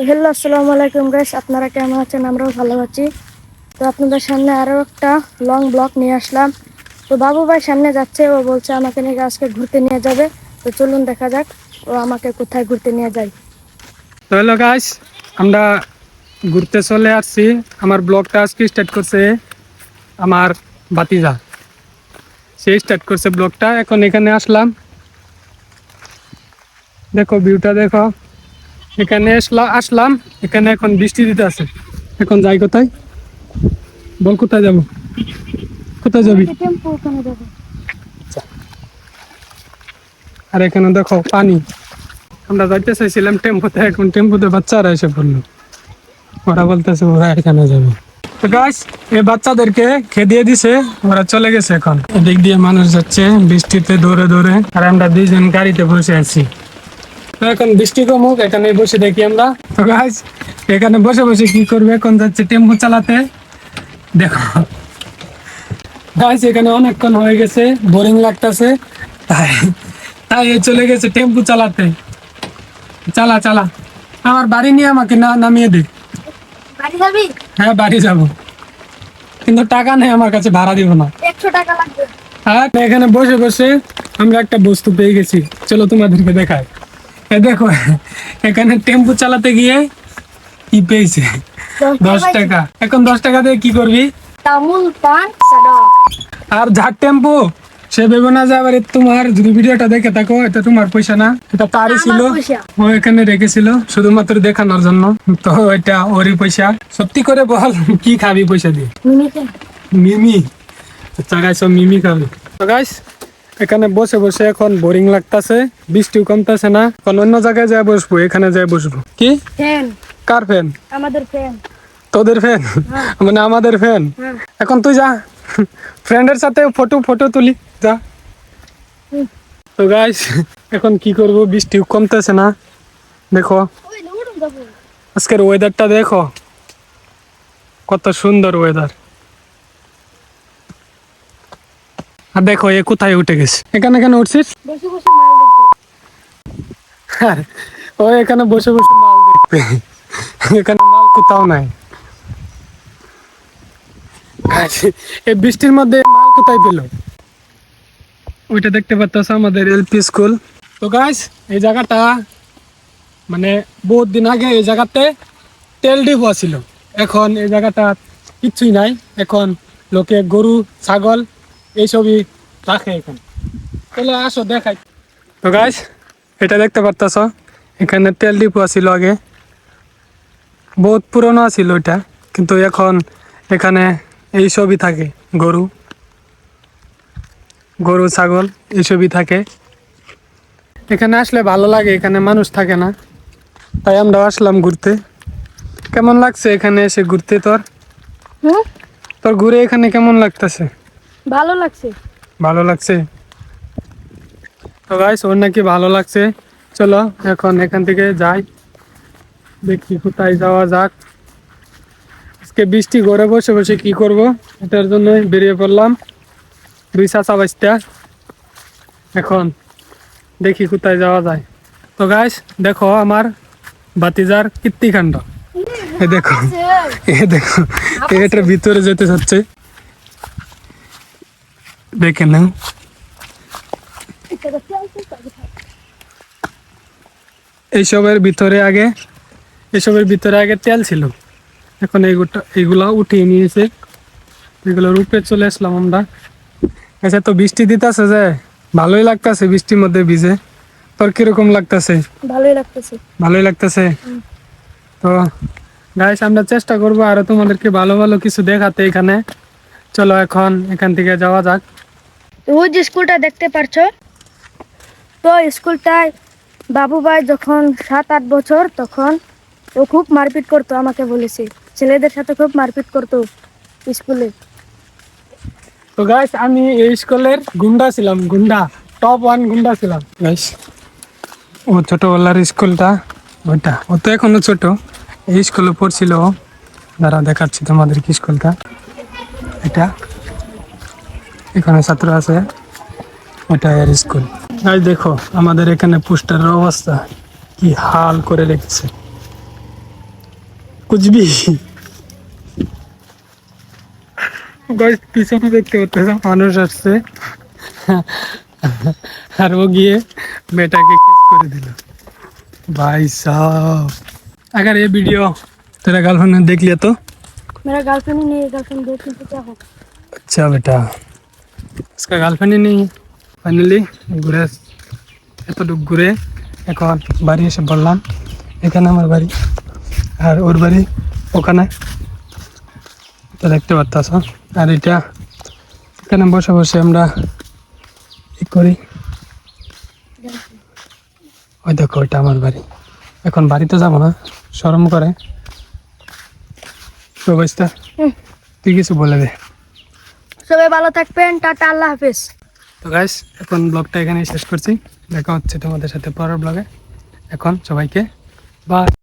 তো হ্যালো, আসসালামু আলাইকুম গাইস আপনারা কেমন আছেন? আমরাও ভালো আছি। তো আপনাদের সামনে আরও একটা লং ব্লগ নিয়ে আসলাম। তো বাবু ভাই সামনে যাচ্ছে, ও বলছে আমাকে নাকি আজকে ঘুরতে নিয়ে যাবে। তো চলুন দেখা যাক, ও আমাকে কোথায় ঘুরতে নিয়ে যায়। তো হ্যালো গাইস আমরা ঘুরতে চলে আসছি। আমার ব্লগটা আজকে স্টার্ট করছে আমার বাতিজা সে স্টার্ট করছে ব্লগটা এখন এখানে আসলাম। দেখো ভিউটা দেখো। এখানে আসলা আসলাম, এখানে এখন বৃষ্টি দিতে আছে এখন যাই কোথায়? বল কোথায় যাব? কোথায় যাবি? আর এখানে দেখো পানি। আমরা যাইতে চাইছিলাম টেম্পোতে, এখন টেম্পোতে বাচ্চারা এসে পড়ল। ওরা বলতেছে, ওরা এখানে যাবে। তো গাছ এই বাচ্চাদেরকে খেদিয়ে দিছে, ওরা চলে গেছে এখন। এদিক দিয়ে মানুষ যাচ্ছে বৃষ্টিতে দৌড়ে দৌড়ে। আর আমরা দুইজন গাড়িতে বসে আছি। এখন বৃষ্টি কমুক এখানে বসে দেখি আমরা। তো গাছ এখানে বসে বসে কি করবে? এখন যাচ্ছে টেম্পো চালাতে। দেখো। গাছ এখানে অনেকক্ষণ হয়ে গেছে বোরিং লাগতেছে। তাই তাই চলে গেছে টেম্পু চালাতে। চালা চালা। আমার বাড়ি নিয়ে আমাকে না নামিয়ে দে। হ্যাঁ বাড়ি যাব। কিন্তু টাকা নেই আমার কাছে ভাড়া দিব না। একশো টাকা লাগবে। আর এখানে বসে বসে আমরা একটা বস্তু পেয়ে গেছি। চলো তোমাদেরকে দেখাই। এ দেখো এখানে টেম্পু চালাতে গিয়ে কি পেয়েছে? দশ টাকা এখন দশ টাকা দিয়ে কি করবি? আর যার টেম্পু সে ভেবে না যে আবার তোমার যদি ভিডিওটা দেখে থাকো এটা তোমার পয়সা না এটা তারই ছিল। ও এখানে রেখেছিল শুধুমাত্র দেখানোর জন্য। তো এটা ওরই পয়সা। সত্যি করে বল কি খাবি পয়সা দিয়ে? মিমি। আচ্ছা গাইস ও মিমি খাবি। তো গাইস এখানে বসে বসে এখন বোরিং লাগতাছে বৃষ্টিও কমতেছে না। এখন অন্য জায়গায় যায় বসবো এখানে যায় বসবো। কি? ফ্যান। কার ফ্যান? আমাদের ফ্যান। তোদের ফ্যান? মানে আমাদের ফ্যান? হ্যাঁ। এখন তুই যা ফ্রেন্ডের সাথে ফটো ফটো তুলি যা। তো গাইস এখন কি করব বৃষ্টি কমতেছে না। দেখো আজকের ওয়েদারটা দেখো। কত সুন্দর ওয়েদার আর দেখো এ কোথায় উঠে গেছে? এখানে কেন উঠছিস? বসে বসে মাল দেখব আর ও এখানে বসে বসে মাল দেখবে এখানে মাল কোথাও নাই। এই বৃষ্টির মধ্যে মাল কোথায় পেল? ওইটা দেখতে পাচ্ছ আমাদের এলপি স্কুল। তো গাইস এই জায়গাটা মানে বহুত দিন আগে এই জায়গাতে তেল ডিপো ছিল এখন এই জায়গাটা কিচ্ছুই নাই। এখন লোকে গরু ছাগল এইসবই রাখে এখানে। চলে আসো দেখাই। তো গাইস এটা দেখতে পারতাছ এখানে তেল ডিপো ছিল আগে। বহুত পুরনো ছিল এটা কিন্তু এখন এখানে এইসবই থাকে গরু। গরু ছাগল এইসবই থাকে। এখানে আসলে ভালো লাগে এখানে মানুষ থাকে না। তাই আমরা আসলাম ঘুরতে। কেমন লাগছে এখানে এসে ঘুরতে তোর? হুম তোর ঘুরে এখানে কেমন লাগতেছে? ভালো লাগছে? ভালো লাগছে। তো গাইস ওর নাকি ভালো লাগছে। চলো, এখন এখান থেকে যাই। দেখি কোথায় যাওয়া যাক। আজকে বৃষ্টি ঘরে বসে বসে কি করব? এটার জন্য বেরিয়ে পড়লাম। দুই চাচা বাচ্চা। এখন দেখি কোথায় যাওয়া যায়। তো গাইস দেখো আমার বাতিজার কীর্তিকাণ্ড। এ দেখো এ দেখো এটার ভিতরে যেতে চাচ্ছে দেখে নাও। এইসবের ভিতরে আগে এসবের ভিতরে আগে তেল ছিল। এখন এইগুলা এইগুলা উঠিয়ে নিয়েছে। এগুলোর উপরে চলে আসলাম আমরা। আচ্ছা তো বৃষ্টি দিতেছে যে? ভালোই লাগতেছে বৃষ্টির মধ্যে ভিজে। তোর কীরকম লাগতেছে? ভালোই লাগতেছে। ভালোই লাগতেছে? তো গাইস আমরা চেষ্টা করব আরও তোমাদেরকে ভালো ভালো কিছু দেখাতে এখানে। চলো এখন এখান থেকে যাওয়া যাক। ওই যে স্কুলটা দেখতে পারছ? তো স্কুলটায় বাবু ভাই যখন সাত আট বছর তখন ও খুব মারপিট করতো আমাকে বলেছে। ছেলেদের সাথে খুব মারপিট করতো স্কুলে। তো গাইস আমি এই স্কুলের গুন্ডা ছিলাম গুন্ডা টপ ওয়ান গুন্ডা ছিলাম। গাইস ও ছোটবেলার স্কুলটা ওইটা ও তো এখনও ছোট। এই স্কুলে পড়ছিল ও। দাঁড়া দেখাচ্ছি তোমাদের কি স্কুলটা। এটা। এখানে ছাত্র আছে ওটা এর স্কুল গাইস দেখো আমাদের এখানে পোস্টারের অবস্থা কি হাল করে রেখেছে কুচবি গাইস পিছনে দেখতে পাচ্ছেন মানুষ আসছে আর ও গিয়ে বেটাকে কিস করে দিল भाई साहब अगर ये वीडियो तेरा गर्लफ्रेंड ने देख लिया तो मेरा गर्लफ्रेंड ही नहीं है गर्लफ्रेंड देखने से क्या होगा अच्छा बेटा আজকে গার্লফ্রেন্ডই নেই ফাইনালি ঘুরে এতটুকু ঘুরে এখন বাড়ি এসে বললাম এখানে আমার বাড়ি আর ওর বাড়ি ওখানে। তো দেখতে পারতাস আর এটা এখানে বসে বসে আমরা ই করি? ওই দেখো ওইটা আমার বাড়ি। এখন বাড়িতে যাব না সরম করে। তো তুই কিছু বলে দে। সবাই ভালো থাকবেন, টাটা, আল্লাহ হাফেজ। তো গাইস এখন ব্লগটা এখানেই শেষ করছি। দেখা হচ্ছে তোমাদের সাথে পরের ব্লগে। এখন সবাইকে বাই